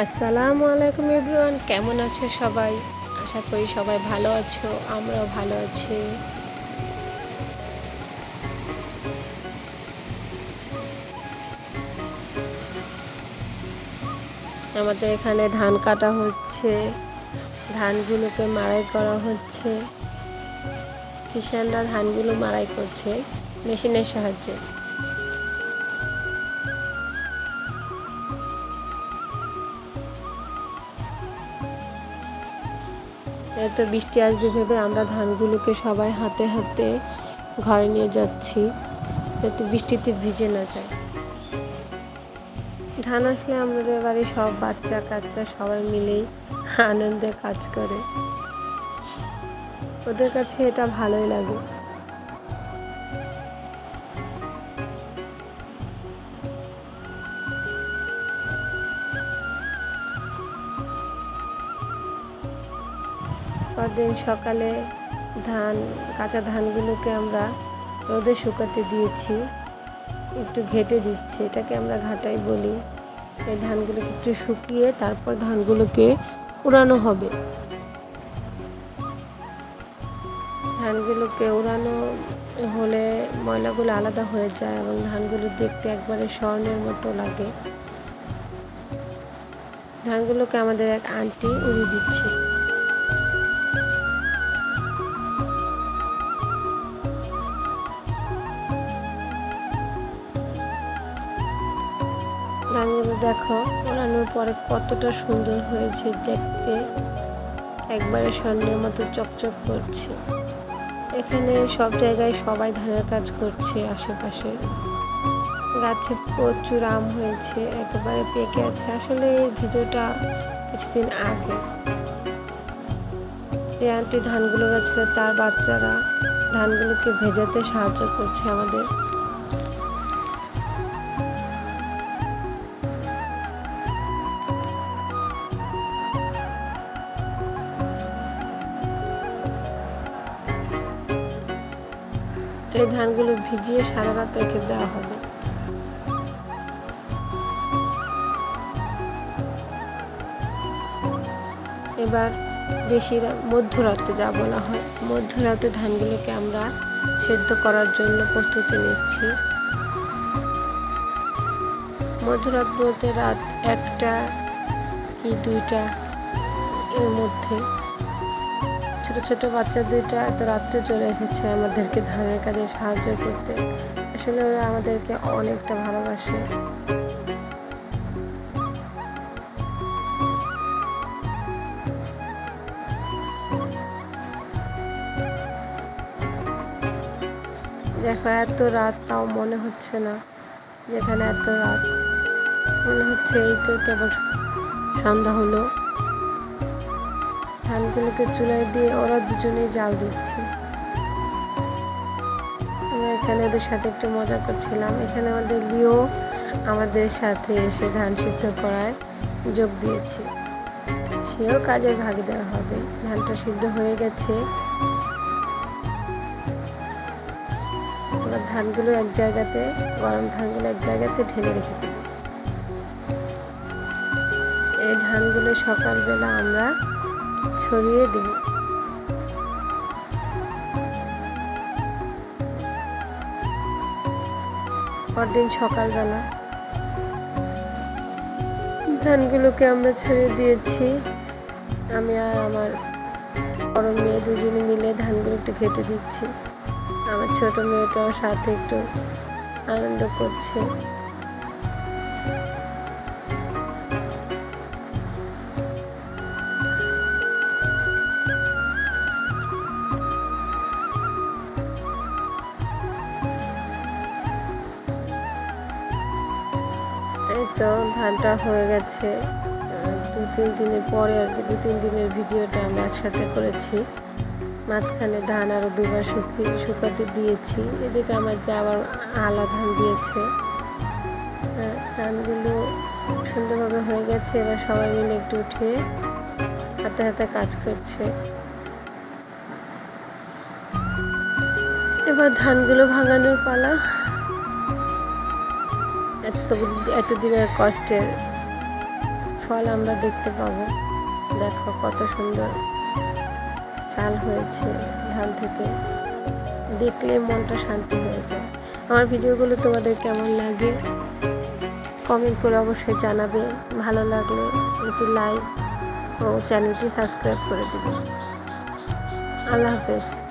আসসালামু আলাইকুম এভরিওয়ান, কেমন আছো সবাই? আশা করি সবাই ভালো আছো, আমরাও ভালো আছি। আমাদের এখানে ধান কাটা হচ্ছে, ধানগুলোকে মাড়াই করা হচ্ছে। কিষানরা ধানগুলো মাড়াই করছে, মেশিনের সাহায্যে। এত বৃষ্টি আসবে ভেবে আমরা ধানগুলোকে সবাই হাতে হাতে ঘরে নিয়ে যাচ্ছি, যাতে বৃষ্টিতে ভিজে না যায়। ধান আসলে আমাদের বাড়ির সব বাচ্চা কাচ্চা সবাই মিলেই আনন্দে কাজ করে। ওদের কাছে এটা ভালোই লাগে। পরদিন সকালে ধান, কাঁচা ধানগুলোকে আমরা রোদে শুকাতে দিয়েছি। একটু ঘেটে দিচ্ছে, এটাকে আমরা ঘাটাই বলি। এই ধানগুলোকে একটু শুকিয়ে তারপর ধানগুলোকে উড়ানো হবে। ধানগুলোকে উড়ানো হলে ময়লাগুলো আলাদা হয়ে যায় এবং ধানগুলো দেখতে একবারে স্বর্ণের মতো লাগে। ধানগুলোকে আমাদের এক আন্টি উড়িয়ে দিচ্ছে। ধানগুলো দেখো ওড়ানোর পরে কতটা সুন্দর হয়েছে দেখতে। একবারে স্বর্ণের মতো চকচক করছে। এখানে সব জায়গায় সবাই ধানের কাজ করছে আশেপাশে। গাছে প্রচুর আম হয়েছে, একেবারে পেকে আছে। আসলে এই ভিডিওটা কিছুদিন আগে। যে আন্টি ধানগুলো গেছিল তার বাচ্চারা ধানগুলোকে ভেজাতে সাহায্য করছে আমাদের। এই ধানগুলো ভিজিয়ে সারা রাত রেখে দেওয়া হবে। এবার বেশি মধ্যরাতে যা বলা হয়। মধ্যরাতে ধানগুলোকে আমরা সেদ্ধ করার জন্য প্রস্তুতি নিচ্ছি। মধ্যরাত বলতে রাত একটা কি দুইটা এর মধ্যে ছোট ছোট বাচ্চা দুইটা এত রাত্রে চলে এসেছে আমাদেরকে ধানের কাজে সাহায্য করতে। আসলে ওরা আমাদেরকে অনেকটা ভালোবাসে। দেখো, এত রাত তাও মনে হচ্ছে না যেখানে এত রাত। মনে হচ্ছে এই তো কেবল সন্ধ্যা হলো। ধানগুলোকে চুলায় দিয়ে ওরা দুজনেই জাল দিচ্ছে। আমরা এখানে ওদের সাথে একটু মজা করছিলাম। এখানে আমাদের লিও আমাদের সাথে এসে ধান সিদ্ধ করায় যোগ দিয়েছে। সেও কাজের ভাগ দেওয়া হবে। ধানটা সিদ্ধ হয়ে গেছে। ধানগুলো এক জায়গাতে, গরম ধানগুলো এক জায়গাতে ঢেলে রেখে এই ধানগুলো সকালবেলা আমরা ছড়িয়ে দেব পরদিন সকালবেলা ধানগুলোকে আমরা ছেড়ে দিয়েছি। আমি আর আমার বড় মেয়ে দুজনে মিলে ধানগুলো একটু ঘেটে দিচ্ছি। আমার ছোট মেয়েটাও সাথে একটু আনন্দ করছে। এই তো ধানটা হয়ে গেছে। দু তিন দিনের পরে আর কি, দু তিন দিনের ভিডিওটা আমরা একসাথে করেছি। মাঝখানে ধান আরও দুবার শুকিয়ে শুকাতে দিয়েছি। এদিকে আমার যা আবার আলা ধান দিয়েছে। ধানগুলো সুন্দরভাবে হয়ে গেছে। এবার সবাই মিলে একটু উঠে হাতে হাতে কাজ করছে। এবার ধানগুলো ভাঙানোর পালা। এত এতদিনের কষ্টের ফল আমরা দেখতে পাবো। দেখো কত সুন্দর চাল হয়েছে ধান থেকে। দেখলে মনটা শান্তি হয়ে যায়। আমার ভিডিওগুলো তোমাদের কেমন লাগে? কমেন্ট করে অবশ্যই জানাবে। ভালো লাগলে একটি লাইক ও চ্যানেলটি সাবস্ক্রাইব করে দেবে। আল্লাহ হাফেজ।